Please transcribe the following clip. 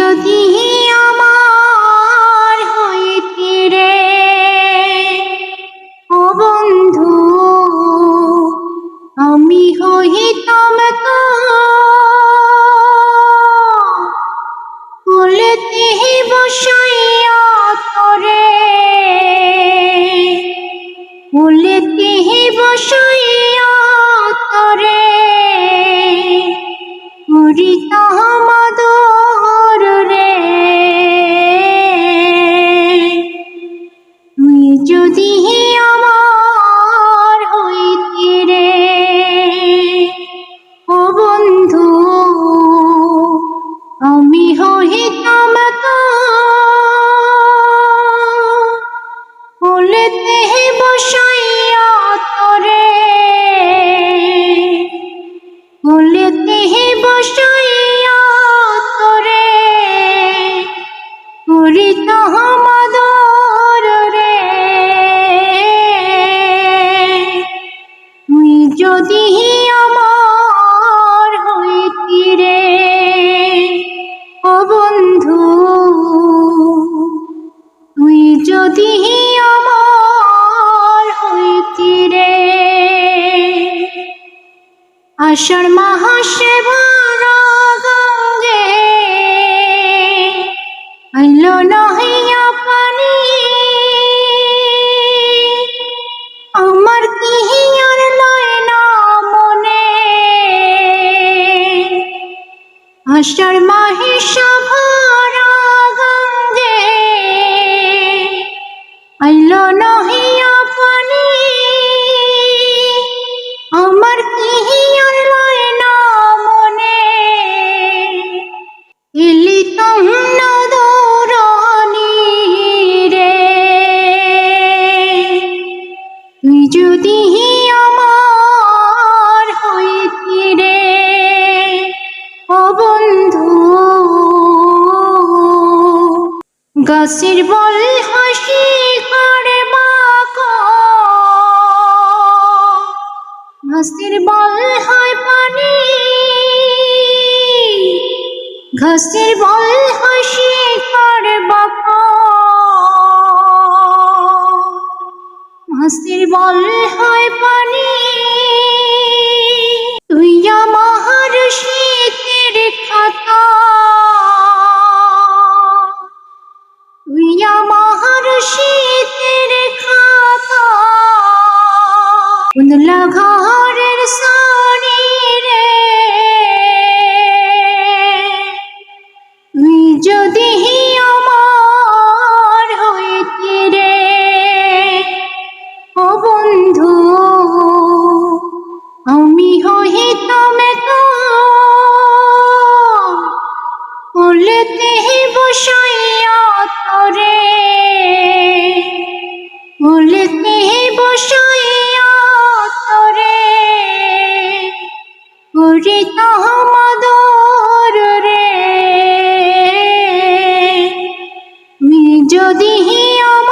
যদি আমার হইতে রে ও বন্ধু আমি হইতাম তো ফুলতে বসাইয়া তোরে ফুলতে বসাইয়া যদি আমার হইতে রে ও বন্ধু, আমি হইতাম তো ফুলেতে বসাইয়া তোরে ফুলেতে বসাইয়া তোরে আদর আষাঢ় মাসে ভরা গঙ্গে আইল নহিয়া পানি। আমার কিহিয়ার লয় না মনে। আষাঢ় মাহে ভরা যদি আমার হইতি রে ও বন্ধু, গাছের বল হাসি করে ঘাসের বল হয় পানি, ঘাসের বল হাসি করে বাঁকা ঘাসের বল হয় পানি। তুই আমার শীতের খাতা। তুই আমার শীতের খাতা। ঘরের সানি রে। তুই যদি আমার হইতি রে বসাইয়তরে ভুলতে বসাইয়তরে পুরি তহ মদর রে। যদি আমার